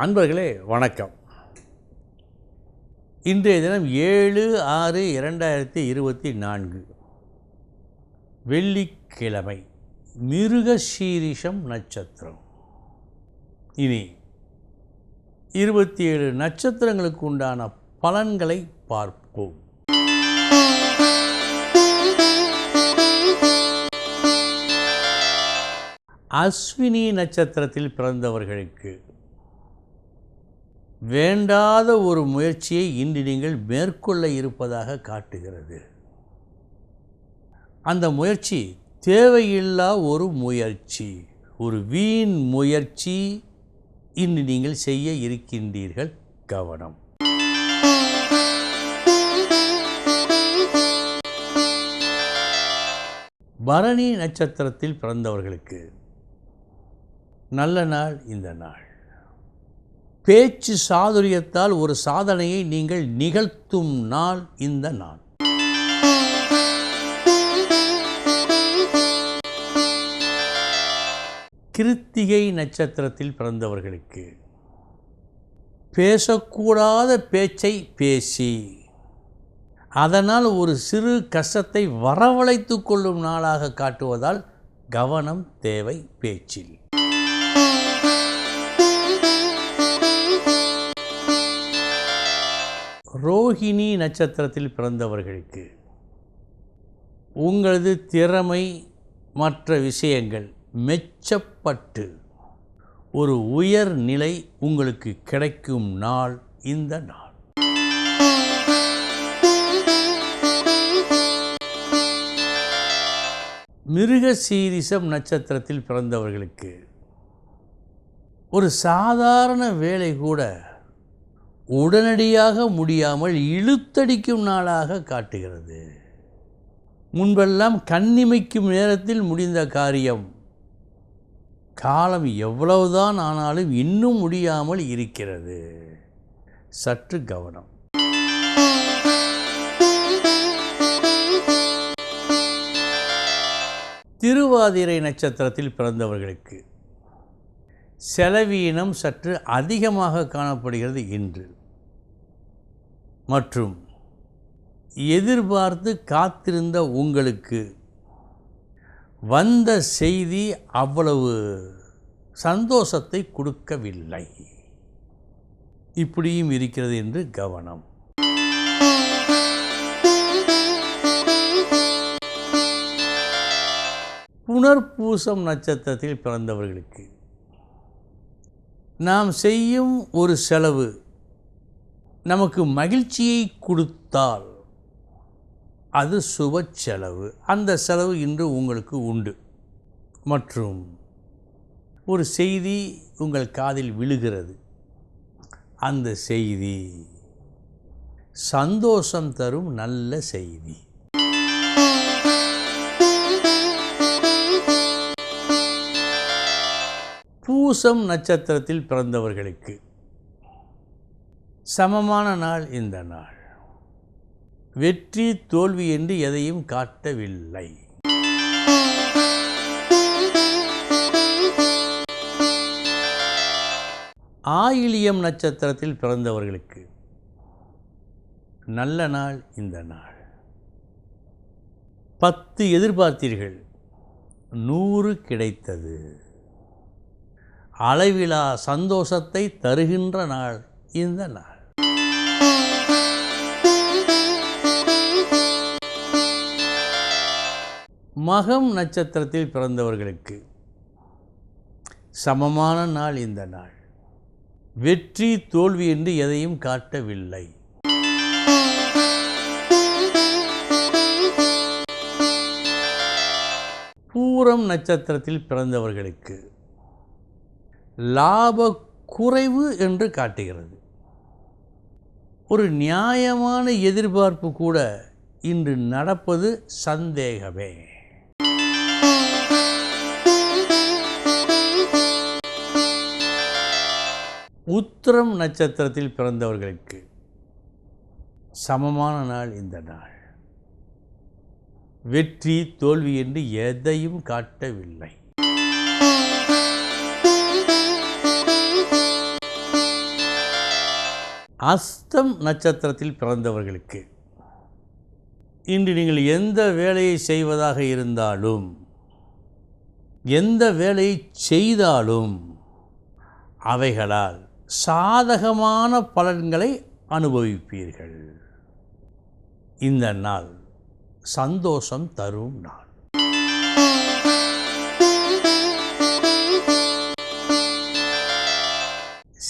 அன்பர்களே வணக்கம். இன்றைய தினம் ஏழு ஆறு இரண்டாயிரத்தி இருபத்தி நான்கு. வெள்ளிக்கிழமை மிருகசீரிஷம் நட்சத்திரம். இனி இருபத்தி ஏழு நட்சத்திரங்களுக்கு உண்டான பலன்களை பார்ப்போம். அஸ்வினி நட்சத்திரத்தில் பிறந்தவர்களுக்கு வேண்டாத ஒரு முயற்சியை இன்று நீங்கள் மேற்கொள்ள இருப்பதாக காட்டுகிறது. அந்த முயற்சி தேவையில்லா ஒரு முயற்சி ஒரு வீண் முயற்சி இன்று நீங்கள் செய்ய இருக்கின்றீர்கள் கவனம். பரணி நட்சத்திரத்தில் பிறந்தவர்களுக்கு நல்ல நாள் இந்த நாள். பேச்சு சாதுரியத்தால் ஒரு சாதனையை நீங்கள் நிகழ்த்தும் நாள் இந்த நாள். கிருத்திகை நட்சத்திரத்தில் பிறந்தவர்களுக்கு பேசக்கூடாத பேச்சை பேசி அதனால் ஒரு சிறு கஷ்டத்தை வரவழைத்து கொள்ளும் நாளாக காட்டுவதால் கவனம் தேவை பேச்சில். ரோஹிணி நட்சத்திரத்தில் பிறந்தவர்களுக்கு உங்களது திறமை மற்ற விஷயங்கள் மெச்சப்பட்டு ஒரு உயர் நிலை உங்களுக்கு கிடைக்கும் நாள் இந்த நாள். மிருகசீரிசம் நட்சத்திரத்தில் பிறந்தவர்களுக்கு ஒரு சாதாரண வேலை கூட உடனடியாக முடியாமல் இழுத்தடிக்கும் நாளாக காட்டுகிறது. முன்பெல்லாம் கண்ணிமைக்கும் நேரத்தில் முடிந்த காரியம். காலம் எவ்வளவுதான் ஆனாலும் இன்னும் முடியாமல் இருக்கிறது. சற்று கவனம். திருவாதிரை நட்சத்திரத்தில் பிறந்தவர்களுக்கு செலவீனம் சற்று அதிகமாக காணப்படுகிறது இன்று. மற்றும் எதிர்பார்த்து காத்திருந்த உங்களுக்கு வந்த செய்தி அவ்வளவு சந்தோஷத்தை கொடுக்கவில்லை. இப்படியும் இருக்கிறது என்று கவனம். புனர்பூசம் நட்சத்திரத்தில் பிறந்தவர்களுக்கு நாம் செய்யும் ஒரு செலவு நமக்கு மகிழ்ச்சியை கொடுத்தால் அது சுப செலவு. அந்த செலவு இன்று உங்களுக்கு உண்டு. மற்றும் ஒரு செய்தி உங்கள் காதில் விழுகிறது. அந்த செய்தி சந்தோஷம் தரும் நல்ல செய்தி. பூசம் நட்சத்திரத்தில் பிறந்தவர்களுக்கு சமமான நாள் இந்த நாள். வெற்றி தோல்வி என்று எதையும் காட்டவில்லை. ஆயிலியம் நட்சத்திரத்தில் பிறந்தவர்களுக்கு நல்ல நாள் இந்த நாள். பத்து எதிர்பார்த்தீர்கள் நூறு கிடைத்தது. அளவிலா சந்தோஷத்தை தருகின்ற நாள் இந்த நாள். மகம் நட்சத்திரத்தில் பிறந்தவர்களுக்கு சமமான நாள் இந்த நாள். வெற்றி தோல்வி என்று எதையும் காட்டவில்லை. பூரம் நட்சத்திரத்தில் பிறந்தவர்களுக்கு லாப குறைவு என்று காட்டுகிறது. ஒரு நியாயமான எதிர்பார்ப்பு கூட இன்று நடப்பது சந்தேகமே. உத்திரம் நட்சத்திரத்தில் பிறந்தவர்களுக்கு சமமான நாள் இந்த நாள். வெற்றி தோல்வி என்று எதையும் காட்டவில்லை. அஸ்தம் நட்சத்திரத்தில் பிறந்தவர்களுக்கு. இன்று நீங்கள் எந்த வேலையை செய்வதாக இருந்தாலும் எந்த வேலையை செய்தாலும் அவைகளால் சாதகமான பலன்களை அனுபவிப்பீர்கள். இந்த நாள் சந்தோஷம் தரும் நாள்.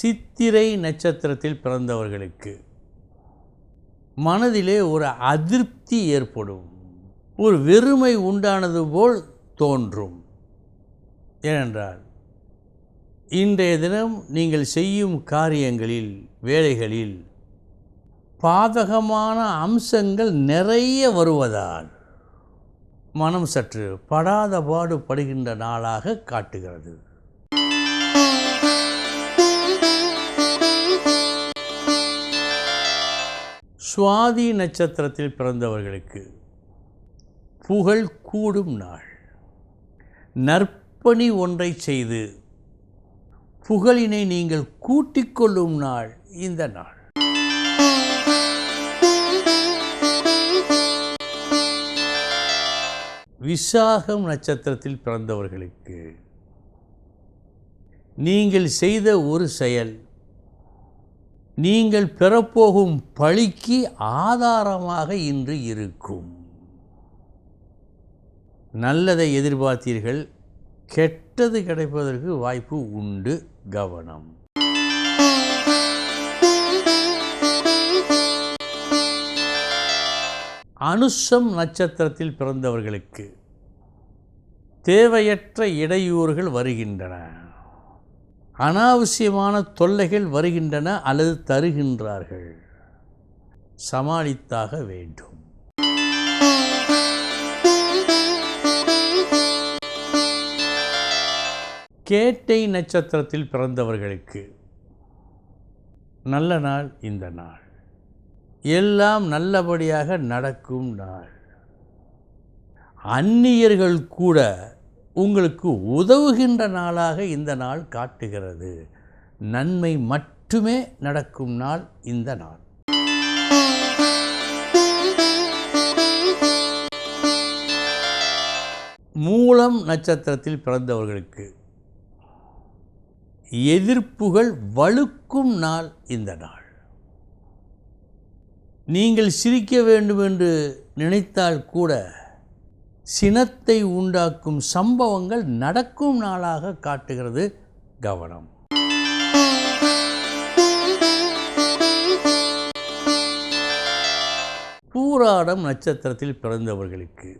சித்திரை நட்சத்திரத்தில் பிறந்தவர்களுக்கு மனதிலே ஒரு அதிருப்தி ஏற்படும். ஒரு வெறுமை உண்டானது போல் தோன்றும். ஏனென்றால் இன்றைய தினம் நீங்கள் செய்யும் காரியங்களில் வேலைகளில் பாதகமான அம்சங்கள் நிறைய வருவதால் மனம் சற்று படாத பாடு படுகின்ற நாளாக காட்டுகிறது. சுவாதி நட்சத்திரத்தில் பிறந்தவர்களுக்கு புகழ் கூடும் நாள். நற்பணி ஒன்றை செய்து புகழினை நீங்கள் கூட்டிக் கொள்ளும் நாள் இந்த நாள். விசாகம் நட்சத்திரத்தில் பிறந்தவர்களுக்கு நீங்கள் செய்த ஒரு செயல் நீங்கள் பெறப்போகும் பழிக்கு ஆதாரமாக இன்று இருக்கும். நல்லதை எதிர்பார்த்தீர்கள் கெட்டது கிடைப்பதற்கு வாய்ப்பு உண்டு கவனம். அனுஷம் நட்சத்திரத்தில் பிறந்தவர்களுக்கு தேவையற்ற இடையூறுகள் வருகின்றன. அனாவசியமான தொல்லைகள் வருகின்றன அல்லது தருகின்றார்கள். சமாளித்தாக வேண்டும். கேட்டை நட்சத்திரத்தில் பிறந்தவர்களுக்கு நல்ல நாள் இந்த நாள். எல்லாம் நல்லபடியாக நடக்கும் நாள். அந்நியர்கள் கூட உங்களுக்கு உதவுகின்ற நாளாக இந்த நாள் காட்டுகிறது. நன்மை மட்டுமே நடக்கும் நாள் இந்த நாள். மூலம் நட்சத்திரத்தில் பிறந்தவர்களுக்கு எதிர்ப்புகள் வலுக்கும் நாள் இந்த நாள். நீங்கள் சிரிக்க வேண்டும் என்று நினைத்தால் கூட சினத்தை உண்டாக்கும் சம்பவங்கள் நடக்கும் நாளாக காட்டுகிறது கவனம். பூராடம் நட்சத்திரத்தில் பிறந்தவர்களுக்கு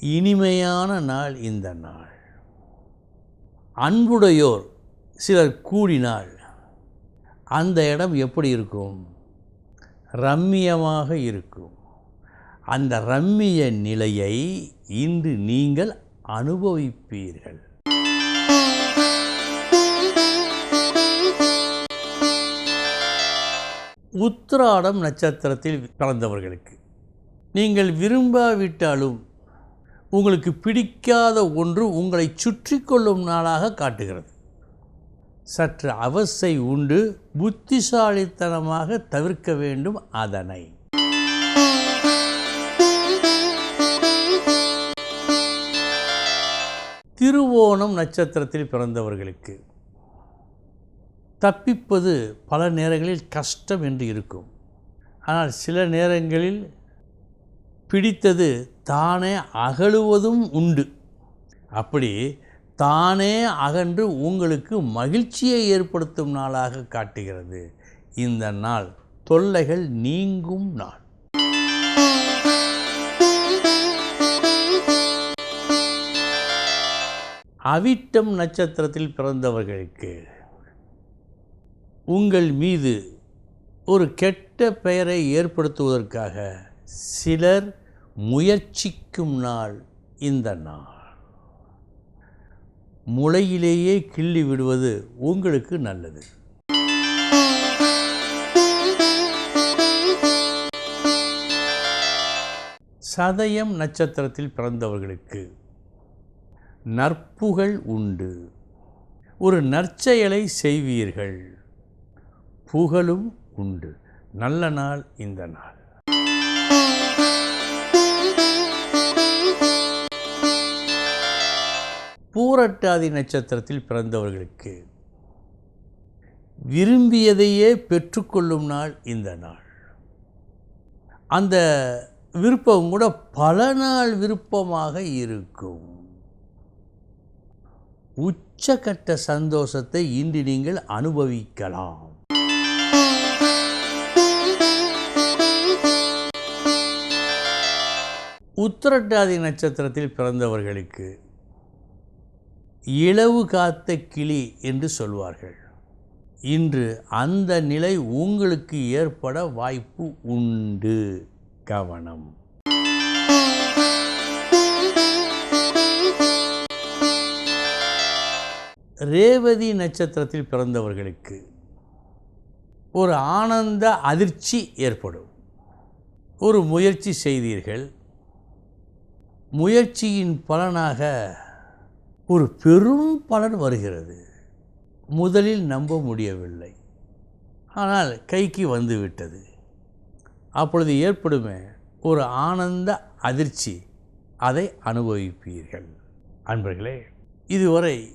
இனிமையான நாள் இந்த நாள். அன்புடையோர் சிலர் கூடினால் அந்த இடம் எப்படி இருக்கும்? ரம்மியமாக இருக்கும். அந்த ரம்மிய நிலையை இன்று நீங்கள் அனுபவிப்பீர்கள். உத்திராடம் நட்சத்திரத்தில் பிறந்தவர்களுக்கு நீங்கள் விரும்பாவிட்டாலும் உங்களுக்கு பிடிக்காத ஒன்று உங்களை சுற்றி கொள்ளும் நாளாக காட்டுகிறது. சற்று அவசை உண்டு புத்திசாலித்தனமாக தவிர்க்க வேண்டும் அதனை. திருவோணம் நட்சத்திரத்தில் பிறந்தவர்களுக்கு தப்பிப்பது பல நேரங்களில் கஷ்டம் என்று இருக்கும். ஆனால் சில நேரங்களில் பிடித்தது தானே அகழுவதும் உண்டு. அப்படி தானே அகன்று உங்களுக்கு மகிழ்ச்சியை ஏற்படுத்தும் நாளாக காட்டுகிறது. இந்த நாள் தொல்லைகள் நீங்கும் நாள். அவிட்டம் நட்சத்திரத்தில் பிறந்தவர்களுக்கு உங்கள் மீது ஒரு கெட்ட பெயரை ஏற்படுத்துவதற்காக சிலர் முயற்சிக்கும் நாள் இந்த நாள். முளையிலேயே கிள்ளி விடுவது உங்களுக்கு நல்லது. சதயம் நட்சத்திரத்தில் பிறந்தவர்களுக்கு நற்புகழ் உண்டு. ஒரு நற்செயலை செய்வீர்கள் புகழும் உண்டு. நல்ல நாள் இந்த நாள். பூரட்டாதி நட்சத்திரத்தில் பிறந்தவர்களுக்கு விரும்பியதையே பெற்றுக்கொள்ளும் நாள் இந்த நாள். அந்த விருப்பம் கூட பல நாள் விருப்பமாக இருக்கும். உச்சக்கட்ட சந்தோஷத்தை இன்று நீங்கள் அனுபவிக்கலாம். உத்திரட்டாதி நட்சத்திரத்தில் பிறந்தவர்களுக்கு இளவு காத்த கிளி என்று சொல்வார்கள். இன்று அந்த நிலை உங்களுக்கு ஏற்பட வாய்ப்பு உண்டு. கவனம். ரேவதி நட்சத்திரத்தில் பிறந்தவர்களுக்கு ஒரு ஆனந்த அதிர்ச்சி ஏற்படும். ஒரு முயற்சி செய்தீர்கள். முயற்சியின் பலனாக ஒரு பெரும் பலன் வருகிறது. முதலில் நம்ப முடியவில்லை. ஆனால் கைக்கு வந்துவிட்டது அப்பொழுது ஏற்படுமே ஒரு ஆனந்த அதிர்ச்சி அதை அனுபவிப்பீர்கள். அன்பர்களே இதுவரை